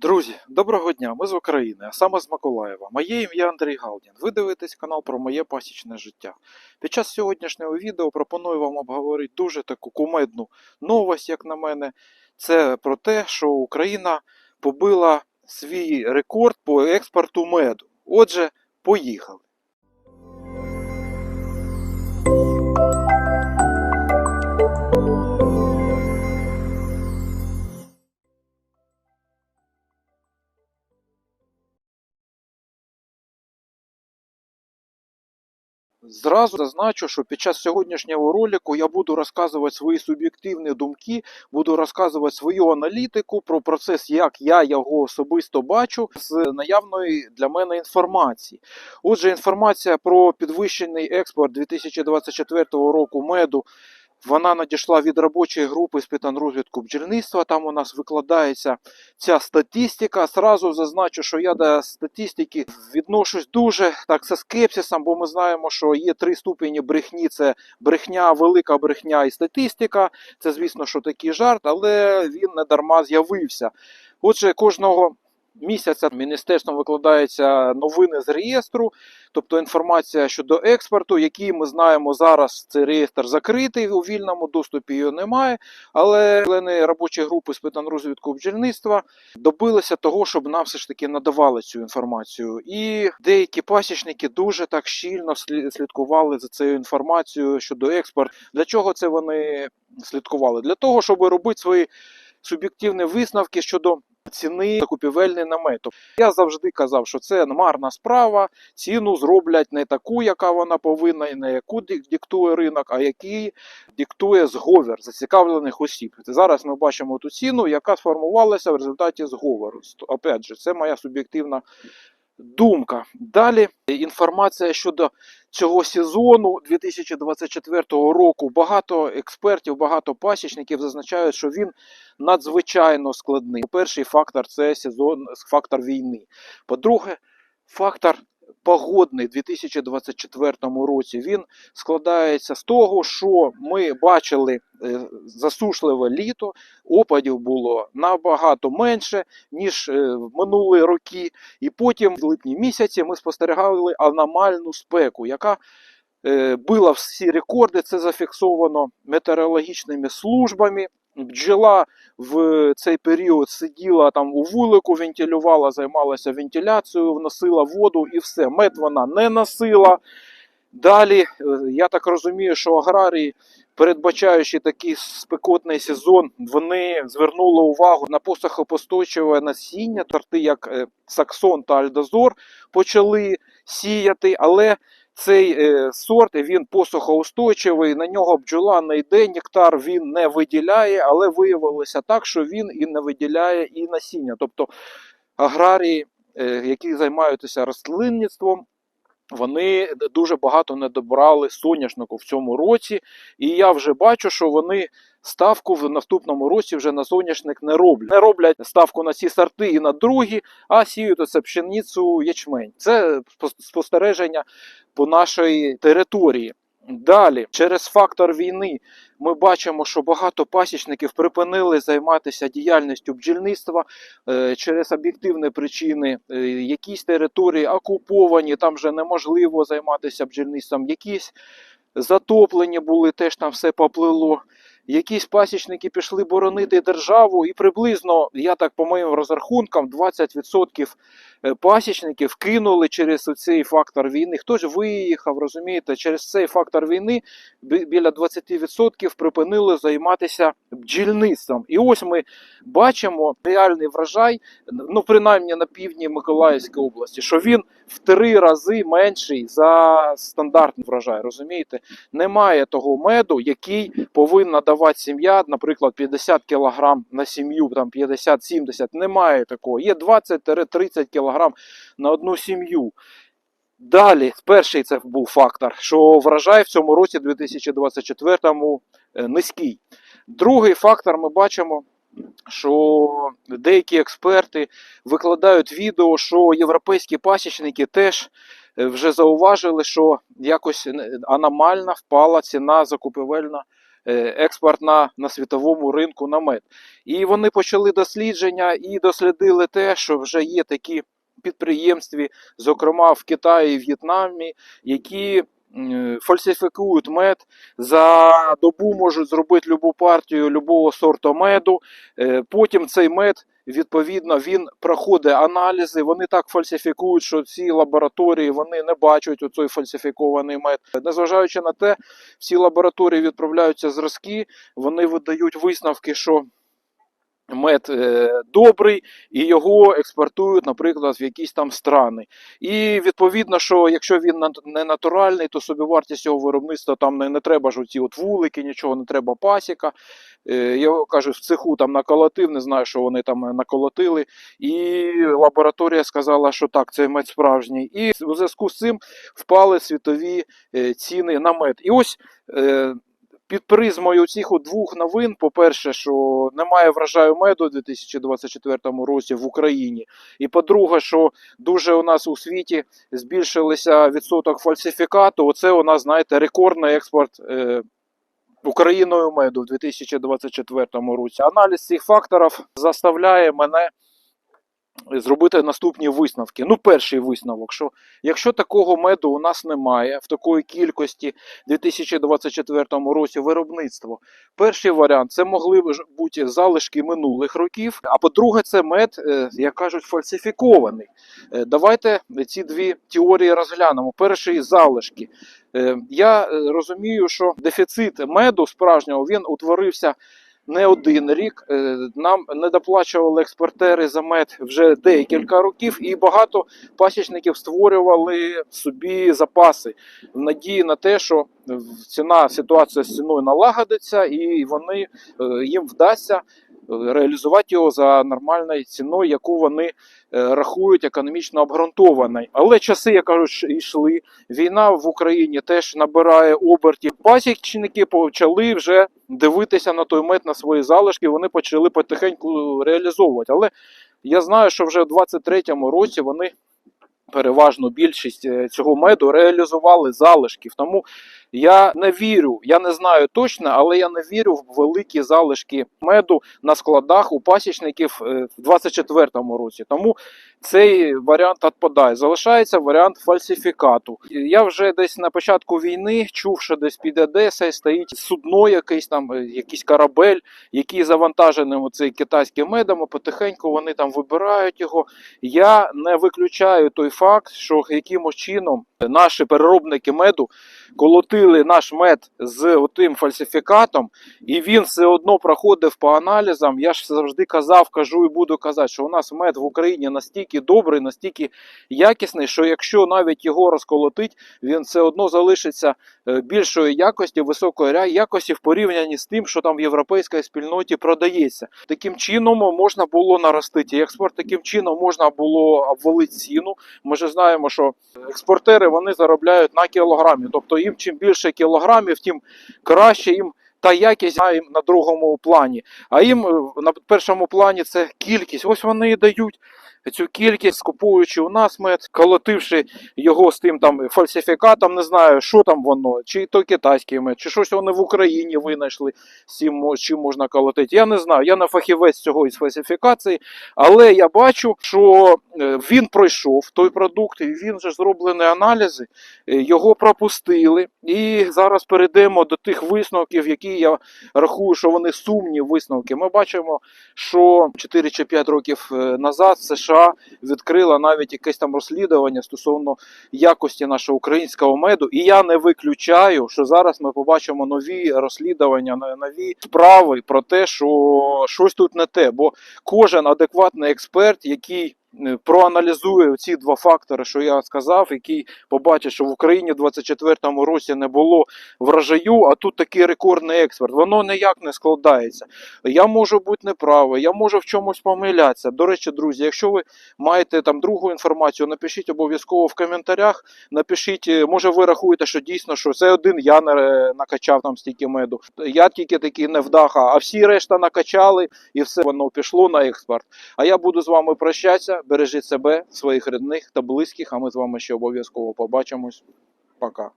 Друзі, доброго дня! Ми з України, а саме з Миколаєва. Моє ім'я Андрій Галдін. Ви дивитесь канал про моє пасічне життя. Під час сьогоднішнього відео пропоную вам обговорити дуже таку кумедну новость, як на мене. Це про те, що Україна побила свій рекорд по експорту меду. Отже, поїхали. Зразу зазначу, що під час сьогоднішнього ролику я буду розказувати свої суб'єктивні думки, буду розказувати свою аналітику про процес, як я його особисто бачу з наявної для мене інформації. Отже, інформація про підвищений експорт 2024 року меду. Вона надійшла від робочої групи з питань розвитку бджільництва. Там у нас викладається ця статистика. Сразу зазначу, що я до статистики відношусь дуже так зі скепсисом, бо ми знаємо, що є три ступені брехні: це брехня, велика брехня і статистика. Це, звісно, що такий жарт, але він не дарма з'явився. Отже, кожного. Місяця міністерством викладаються новини з реєстру, тобто інформація щодо експорту, який ми знаємо зараз. Цей реєстр закритий у вільному доступі його немає. Але члени робочої групи з питань розвитку бджільництва добилися того, щоб нам все ж таки надавали цю інформацію. І деякі пасічники дуже так щільно слідкували за цією інформацією щодо експорту. Для чого це вони слідкували? Для того, щоб робити свої суб'єктивні висновки щодо. Ціни закупівельний намет. Тобто Я завжди казав, що це марна справа. Ціну зроблять не таку, яка вона повинна, і не яку дик- диктує ринок, а який диктує зговір зацікавлених осіб. Зараз ми бачимо ту ціну, яка сформувалася в результаті зговору. Опять же, це моя суб'єктивна думка. Далі інформація щодо цього сезону 2024 року. Багато експертів, багато пасічників зазначають, що він надзвичайно складний. Перший фактор це сезон, фактор війни. По-друге, фактор погодний у 2024 році. Він складається з того, що ми бачили е, засушливе літо, опадів було набагато менше, ніж е, в минулі роки. І потім в липні місяці ми спостерігали аномальну спеку, яка е, била всі рекорди. Це зафіксовано метеорологічними службами. Бджола в цей період сиділа там у вулику, вентилювала, займалася вентиляцією, вносила воду і все. Мед вона не носила. Далі, е, я так розумію, що аграрії, передбачаючи такий спекотний сезон, вони звернули увагу на посухопостойчиве насіння, торти як е, Саксон та Альдозор почали сіяти, але цей е, сорт він посухоустойчивий, на нього бджола не йде, нектар він не виділяє, але виявилося так, що він і не виділяє і насіння. Тобто аграрії, е, які займаються рослинництвом, вони дуже багато не добрали соняшнику в цьому році, і я вже бачу, що вони ставку в наступному році вже на соняшник не роблять. Не роблять ставку на ці сорти і на другі, а сіють оце пшеницю ячмень. Це спос- спостереження по нашій території. Далі, через фактор війни, ми бачимо, що багато пасічників припинили займатися діяльністю бджільництва е, через об'єктивні причини. Е, Якісь території окуповані, там вже неможливо займатися бджільництвом, якісь затоплені були, теж там все поплило. Якісь пасічники пішли боронити державу, і приблизно, я так по моїм розрахункам, 20% е, пасічників кинули через цей фактор війни. Хтось виїхав, розумієте, через цей фактор війни біля 20% припинили займатися бджільництвом. І ось ми бачимо реальний врожай, ну принаймні на півдні Миколаївської області, що він в три рази менший за стандартний врожай. Розумієте, немає того меду, який повинна давати сім'я, наприклад, 50 кг на сім'ю, там 50-70. Немає такого. Є 20-30 кг на одну сім'ю. Далі, перший це був фактор, що врожай в цьому році, 2024-му, е, низький. Другий фактор ми бачимо, що деякі експерти викладають відео, що європейські пасічники теж е, вже зауважили, що якось аномально впала ціна закупівельна експорт на, на світовому ринку на мед. І вони почали дослідження і дослідили те, що вже є такі підприємстві, зокрема в Китаї і В'єтнамі, які фальсифікують мед, за добу можуть зробити любу партію любого сорту меду. Е, Потім цей мед, відповідно, він проходить аналізи. Вони так фальсифікують, що ці лабораторії вони не бачать оцей фальсифікований мед. Незважаючи на те, всі лабораторії відправляються зразки, вони видають висновки, що мед е, добрий, і його експортують, наприклад, в якісь там страни. І відповідно, що якщо він не натуральний, то собівартість цього виробництва там не, не треба ж оці от вулики, нічого не треба пасіка. Е, Його кажуть, в цеху там наколотив, не знаю, що вони там наколотили. І лабораторія сказала, що так, це мед справжній. І у зв'язку з цим впали світові е, ціни на мед. І ось. Під призмою цих двох новин, по-перше, що немає врожаю меду у 2024 році в Україні. І по-друге, що дуже у нас у світі збільшилися відсоток фальсифікату. Оце у нас, знаєте, рекордний експорт е, Україною меду в 2024 році. Аналіз цих факторів заставляє мене зробити наступні висновки. Ну, перший висновок, що якщо такого меду у нас немає в такої кількості в 2024 році виробництво, перший варіант це могли б бути залишки минулих років. А по-друге, це мед, е, як кажуть, фальсифікований. Е, Давайте ці дві теорії розглянемо. Перший залишки. Е, Я розумію, що дефіцит меду справжнього він утворився не один рік. Е, Нам не доплачували експортери за мед вже декілька років, і багато пасічників створювали собі запаси в надії на те, що ціна ситуація з ціною налагодиться, і вони е, їм вдасться реалізувати його за нормальною ціною, яку вони е, рахують економічно обґрунтованою. Але часи, я кажу, йшли. Війна в Україні теж набирає обертів. Пасічники почали вже дивитися на той мед на свої залишки. Вони почали потихеньку реалізовувати. Але я знаю, що вже в 23-му році вони. Переважну більшість е, цього меду реалізували залишків. Тому я не вірю, я не знаю точно, але я не вірю в великі залишки меду на складах у пасічників е, в 24-му році. Тому цей варіант відпадає. Залишається варіант фальсифікату. Я вже десь на початку війни чув, що десь під Одесою стоїть судно, якийсь там, е, якийсь корабель, який завантажений цей китайським медом. Потихеньку вони там вибирають його. Я не виключаю той факт, що якимось чином наші переробники меду колотили наш мед з тим фальсифікатом, і він все одно проходив по аналізам. Я ж завжди казав, кажу і буду казати, що у нас мед в Україні настільки добрий, настільки якісний, що якщо навіть його розколотить, він все одно залишиться е, більшої якості, високої якості в порівнянні з тим, що там в європейській спільноті продається. Таким чином можна було наростити експорт, таким чином можна було обвалити ціну. Ми ж знаємо, що експортери вони заробляють на кілограмі. Тобто їм чим більше кілограмів, тим краще їм. Та якість на другому плані. А їм е, на першому плані це кількість. Ось вони і дають цю кількість, скуповуючи у нас мед, колотивши його з тим там фальсифікатом, не знаю, що там воно, чи то китайський мед, чи щось вони в Україні винайшли, з чим можна колотити. Я не знаю, я не фахівець цього із фальсифікації, але я бачу, що е, він пройшов той продукт, і він вже зроблені аналізи, е, його пропустили. І зараз перейдемо до тих висновків, які я рахую, що вони сумні висновки. Ми бачимо, що 4 чи 5 років е, назад США відкрила навіть якесь там розслідування стосовно якості нашого українського меду. І я не виключаю, що зараз ми побачимо нові розслідування, нові справи про те, що щось тут не те. Бо кожен адекватний експерт, який проаналізує ці два фактори, що я сказав, який побачить, що в Україні в 2024 році не було врожаю, а тут такий рекордний експорт. Воно ніяк не складається. Я можу бути неправий, я можу в чомусь помилятися. До речі, друзі, якщо ви маєте там другу інформацію, напишіть обов'язково в коментарях. Напишіть, е, може ви рахуєте, що дійсно що це один я не накачав там стільки меду. Я тільки такий невдаха, а всі решта накачали і все воно пішло на експорт. А я буду з вами прощатися. Бережіть себе, своїх рідних та близьких. А ми з вами ще обов'язково побачимось. Пока.